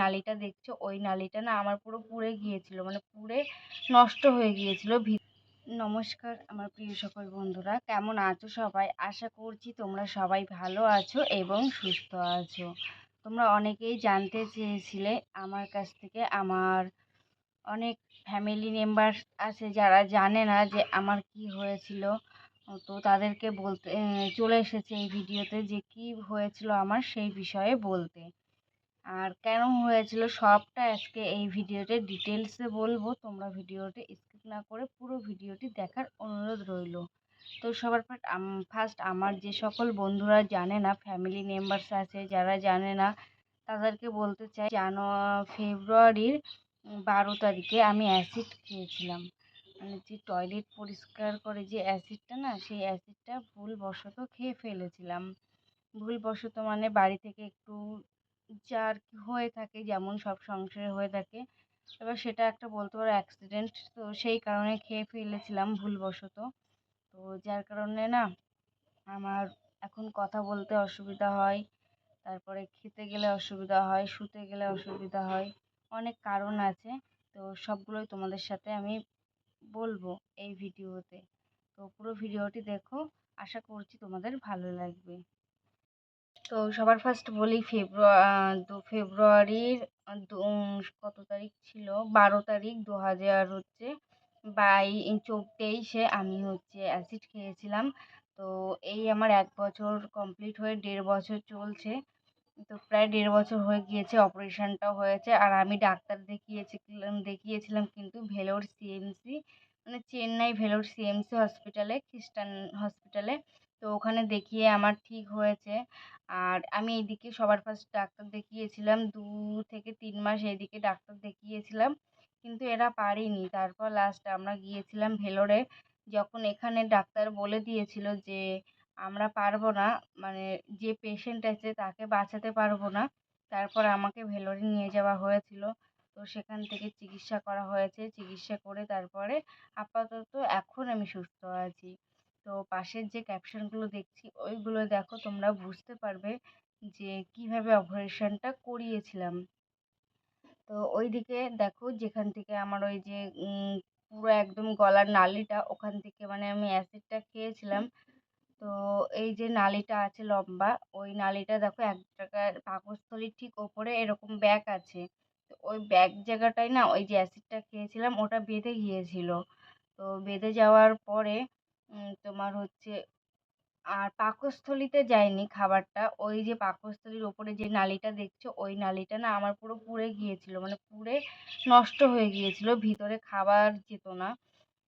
নালিটা দেখছ? ওই নালিটা না আমার পুরো পুড়ে গিয়েছিল মানে পুড়ে নষ্ট হয়ে গিয়েছিল নমস্কার আমার প্রিয় সকল বন্ধুরা, কেমন আছো সবাই? আশা করছি তোমরা সবাই ভালো আছো এবং সুস্থ আছো। তোমরা অনেকেই জানতে চেয়েছিলে আমার কাছ থেকে, আমার অনেক ফ্যামিলি মেম্বার আছে যারা জানে না যে আমার কি হয়েছিল। তো তাদেরকে বলতে চলে এসেছে এই ভিডিওতে যে কী হয়েছিল আমার সেই বিষয়ে বলতে। আর কেন হয়েছিল সবটা আজকে এই ভিডিওতে ডিটেলসে বলব। তোমরা ভিডিওটি স্কিপ না করে পুরো ভিডিওটি দেখার অনুরোধ রইল। তো সবার ফার্স্ট আমার যে সকল বন্ধুরা জানে না ফ্যামিলি মেম্বার্স আছে যারা জানে না, তাদেরকে বলতে চাই, জানো, ফেব্রুয়ারির বারো তারিখে আমি অ্যাসিড খেয়েছিলাম। মানে যে টয়লেট পরিষ্কার করে যে অ্যাসিডটা না, সেই অ্যাসিডটা ভুলবশত খেয়ে ফেলেছিলাম। ভুলবশত মানে বাড়ি থেকে একটু যা আর কি হয়ে থাকে, যেমন সব সংসারে হয়ে থাকে। এবার সেটা একটা বলতে পারো অ্যাক্সিডেন্ট তো সেই কারণে খেয়ে ফেলেছিলাম ভুলবশত। তো যার কারণে না, আমার এখন কথা বলতে অসুবিধা হয়, তারপরে খেতে গেলে অসুবিধা হয়, শুতে গেলে অসুবিধা হয়, অনেক কারণ আছে। তো সবগুলোই তোমাদের সাথে আমি বলব এই ভিডিওতে। তো পুরো ভিডিওটি দেখো, আশা করছি তোমাদের ভালো লাগবে। তো সবার ফার্স্ট বলি ফেব্রুয়ারি দু ফেব্রুয়ারির কত তারিখ ছিল? বারো তারিখ দু হাজার হচ্ছে বাই তেইশে আমি হচ্ছে অ্যাসিড খেয়েছিলাম। তো এই আমার এক বছর কমপ্লিট হয়ে দেড় বছর চলছে। তো প্রায় দেড় বছর হয়ে গিয়েছে অপারেশানটাও হয়েছে। আর আমি ডাক্তার দেখিয়েছিলাম দেখিয়েছিলাম কিন্তু ভেলোর সিএমসি মানে চেন্নাই ভেলোর সিএমসি হসপিটালে খ্রিস্টান হসপিটালে তো ওখানে দেখিয়ে আমার ঠিক হয়েছে। আর আমি এইদিকে সবার ফার্স্ট ডাক্তার দেখিয়েছিলাম, দু থেকে তিন মাস এইদিকে ডাক্তার দেখিয়েছিলাম। কিন্তু এরা পারেনি। তারপর লাস্ট আমরা গিয়েছিলাম ভেলোরে। যখন এখানে ডাক্তার বলে দিয়েছিল যে, আমরা পারব না মানে যে পেশেন্ট আছে তাকে বাঁচাতে পারব না। তারপর আমাকে ভেলোরে নিয়ে যাওয়া হয়েছিল। তো সেখান থেকে চিকিৎসা করা হয়েছে। চিকিৎসা করে তারপরে আপাতত এখন আমি সুস্থ আছি। তো পাশের যে ক্যাপশনগুলো দেখছি, ওইগুলো দেখো তোমরা বুঝতে পারবে যে কীভাবে অপারেশনটা করিয়েছিলাম। তো ওইদিকে দেখো যেখান থেকে আমার ওই যে পুরো একদম গলার নালিটা, ওখান থেকে মানে আমি অ্যাসিডটা খেয়েছিলাম। তো এই যে নালিটা আছে লম্বা, ওই নালিটা দেখো এক জায়গায় পাকস্থলীর ঠিক ওপরে এরকম ব্যাগ আছে। তো ওই ব্যাগ জায়গাটায় না ওই যে অ্যাসিডটা খেয়েছিলাম, ওটা বেঁধে গিয়েছিল। তো বেঁধে যাওয়ার পরে তোমার হচ্ছে, আর পাকস্থলীতে যায়নি খাবারটা। ওই যে পাকস্থলীর ওপরে যে নালিটা দেখছ, ওই নালিটা না আমার পুরো পুড়ে গিয়েছিল মানে পুড়ে নষ্ট হয়ে গিয়েছিল, ভিতরে খাবার যেত না।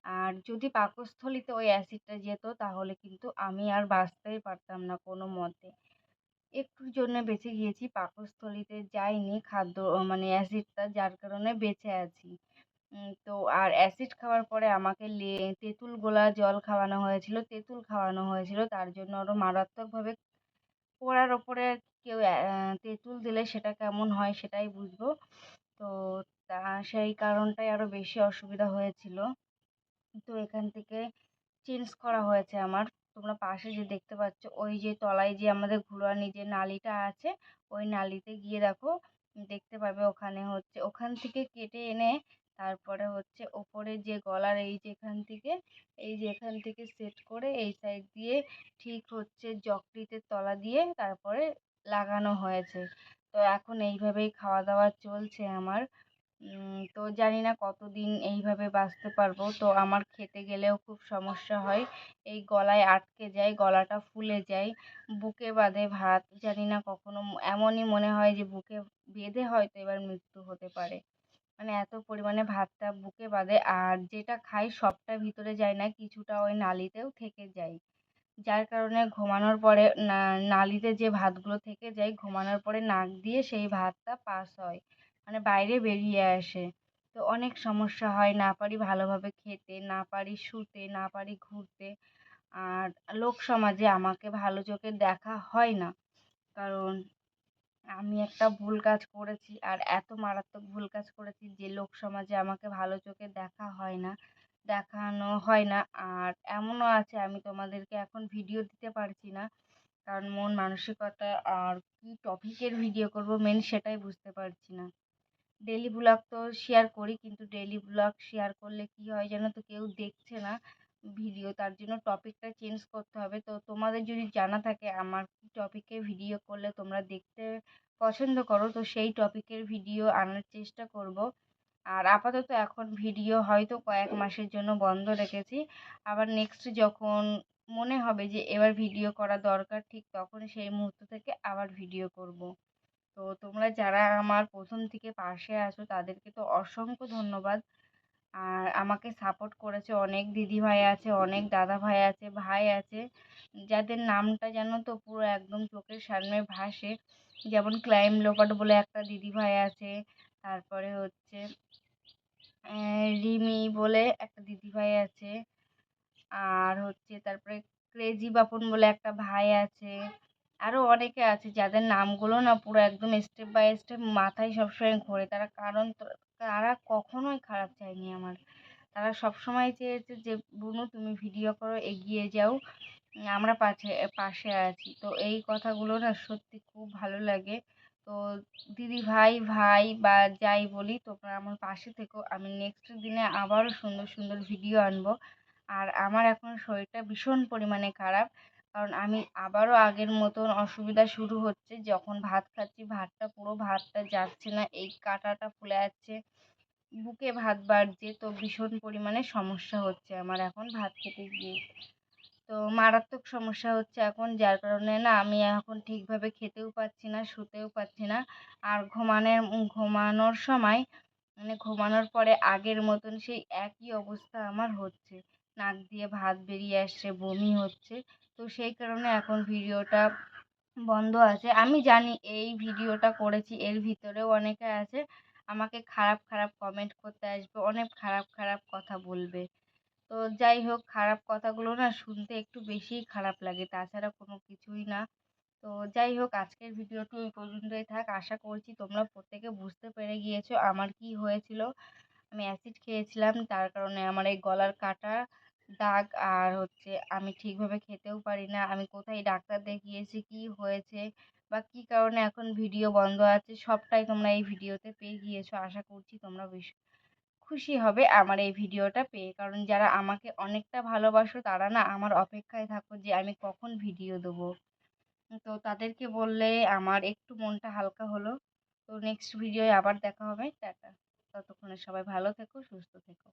আর যদি পাকস্থলীতে ওই অ্যাসিডটা যেত, তাহলে কিন্তু আমি আর বাঁচতেই পারতাম না কোনো মতে। একটুর জন্য বেঁচে গিয়েছি, পাকস্থলীতে যায়নি খাদ্য মানে অ্যাসিডটা যার কারণে বেঁচে আছি। তো আর অ্যাসিড খাওয়ার পরে আমাকে লে, তেঁতুল গোলা জল খাওয়ানো হয়েছিল, তেঁতুল খাওয়ানো হয়েছিল। তার জন্য আরও মারাত্মকভাবে পড়ার ওপরে কেউ তেঁতুল দিলে সেটা কেমন হয় সেটাই বুঝব। তো তা, সেই কারণটাই আরও বেশি অসুবিধা হয়েছিল। তো এখান থেকে চেঞ্জ করা হয়েছে আমার। তোমরা পাশে যে দেখতে পাচ্ছ, ওই যে তলায় যে আমাদের ঘুরানি যে নালিটা আছে, ওই নালিতে গিয়ে দেখো, দেখতে পাবে ওখানে হচ্ছে, ওখান থেকে কেটে এনে তারপরে হচ্ছে ওপরে যে গলার এই যেখান থেকে, এই যে এখান থেকে সেট করে এই সাইড দিয়ে ঠিক হচ্ছে জকটিতে তলা দিয়ে তারপরে লাগানো হয়েছে। তো এখন এইভাবেই খাওয়া দাওয়া চলছে আমার। তো জানি না কতদিন এইভাবে বাঁচতে পারব। তো আমার খেতে গেলেও খুব সমস্যা হয়। এই গলায় আটকে যায়, গলাটা ফুলে যায়, বুকে বাঁধে ভাত। জানি না কখনো, এমনই মনে হয় যে বুকে বেঁধে হয়তো এবার মৃত্যু হতে পারে। মানে এত পরিমাণে ভাতটা বুকে বাঁধে। আর যেটা খাই সবটা ভিতরে যায় না, কিছুটা ওই নালিতেও থেকে যায়। যার কারণে ঘুমানোর পরে নালিতে যে ভাতগুলো থেকে যায়, ঘুমানোর পরে নাক দিয়ে সেই ভাতটা পাস হয়। মানে বাইরে বেরিয়ে আসে। তো অনেক সমস্যা হয়, না পারি ভালোভাবে খেতে, না পারি শুতে, না পারি ঘুরতে। আর লোক সমাজে আমাকে ভালো চোখে দেখা হয় না। কারণ আমি একটা ভুল কাজ করেছি আর এত মারাত্মক ভুল কাজ করেছি যে লোক সমাজে আমাকে ভালো চোখে দেখা হয় না, দেখানো হয় না। আর এমনও আছে, আমি তোমাদেরকে এখন ভিডিও দিতে পারছি না, কারণ মন মানসিকতা আর কী টপিকের ভিডিও করব মেন সেটাই বুঝতে পারছি না। ডেলি ব্লগ তো শেয়ার করি, কিন্তু ডেলি ব্লগ শেয়ার করলে কী হয় জানো তো, কেউ দেখছে না। ভিডিও তার জন্য টপিকটা চেঞ্জ করতে হবে। তো তোমাদের যদি জানা থাকে, আমার কী টপিকে ভিডিও করলে তোমরা দেখতে পছন্দ করো, তো সেই টপিকের ভিডিও আনার চেষ্টা করব। আর আপাতত এখন ভিডিও হয়তো কয়েক মাসের জন্য বন্ধ রেখেছি। আবার নেক্সট যখন মনে হবে যে এবার ভিডিও করা দরকার ঠিক তখন সেই মুহূর্ত থেকে আবার ভিডিও করব। তো তোমরা যারা আমার প্রথম থেকে পাশে আছো, তাদেরকে তো অসংখ্য ধন্যবাদ। আর আমাকে সাপোর্ট করেছে অনেক দিদিভাই আছে, অনেক দাদাভাই আছে, ভাই আছে। যাদের নামটা জানো তো পুরো একদম চোখের সামনে ভাসে। যেমন ক্লাইম লোপাট বলে একটা দিদিভাই আছে, তারপরে হচ্ছে রিমি বলে একটা দিদিভাই আছে। আর হচ্ছে তারপরে ক্রেজি বাপন বলে একটা ভাই আছে। আরও অনেকে আছে যাদের নামগুলো না পুরো একদম স্টেপ বাই স্টেপ মাথায় সবসময় ঘোরে। তারা কারণ তারা কখনোই খারাপ চায়নি আমার। তারা সবসময় চেয়েছে যে বুনু তুমি ভিডিও করো, এগিয়ে যাও, আমরা পাশে পাশে আছি। তো এই কথাগুলো না সত্যি খুব ভালো লাগে। তো দিদি ভাই ভাই বা যাই বলি, তোমরা আমার পাশে থেকো। আমি নেক্সট দিনে আবারও সুন্দর সুন্দর ভিডিও আনব। আর আমার এখন শরীরটা ভীষণ পরিমাণে খারাপ। কারণ আমি আবারও আগের মতন অসুবিধা শুরু হচ্ছে, যখন ভাত খাচ্ছি, ভাতটা, পুরো ভাতটা যাচ্ছে না, এই কাঁটাটা ফুলে যাচ্ছে, বুকে ভাত বাড়ছে, তো ভীষণ পরিমাণে সমস্যা হচ্ছে আমার এখন ভাত খেতে গিয়ে। তো মারাত্মক সমস্যা হচ্ছে এখন, যার কারণে না আমি এখন ঠিকভাবে খেতেও পাচ্ছি না, শুতেও পাচ্ছি না। আর ঘুমানোর ঘুমানোর সময় মানে ঘুমানোর পরে আগের মতন সেই একই অবস্থা আমার হচ্ছে। নাক দিয়ে ভাত বেরিয়ে আসছে, বমি হচ্ছে। তো সেই কারণে এখন ভিডিওটা বন্ধ আছে। আমি জানি এই ভিডিওটা করেছি, এর ভিতরেও অনেকে আছে, আমাকে খারাপ খারাপ কমেন্ট করতে আসবে, অনেক খারাপ খারাপ কথা বলবে। তো যাই হোক, খারাপ কথাগুলো না শুনতে একটু বেশিই খারাপ লাগে, তাছাড়া কোনো কিছুই না। তো যাই হোক, আজকের ভিডিওটি এই পর্যন্তই থাক। আশা করছি তোমরা প্রত্যেকে বুঝতে পেরে গিয়েছো আমার কি হয়েছিল। আমি অ্যাসিড খেয়েছিলাম, তার কারণে আমার এই গলার কাটা দাগ আর হচ্ছে আমি ঠিকভাবে খেতেও পারি না। আমি কোথায় ডাক্তার দেখিয়েছি, কি হয়েছে বা কী কারণে এখন ভিডিও বন্ধ আছে, সবটাই তোমরা এই ভিডিওতে পেয়ে গিয়েছো। আশা করছি তোমরা বেশ খুশি হবে আমার এই ভিডিওটা পেয়ে। কারণ যারা আমাকে অনেকটা ভালোবাসো, তারা না আমার অপেক্ষায় থাকো যে আমি কখন ভিডিও দেবো। তো তাদেরকে বললে আমার একটু মনটা হালকা হলো। তো নেক্সট ভিডিওয়ে আবার দেখা হবে। টাটা। ততক্ষণে সবাই ভালো থেকো, সুস্থ থেকো।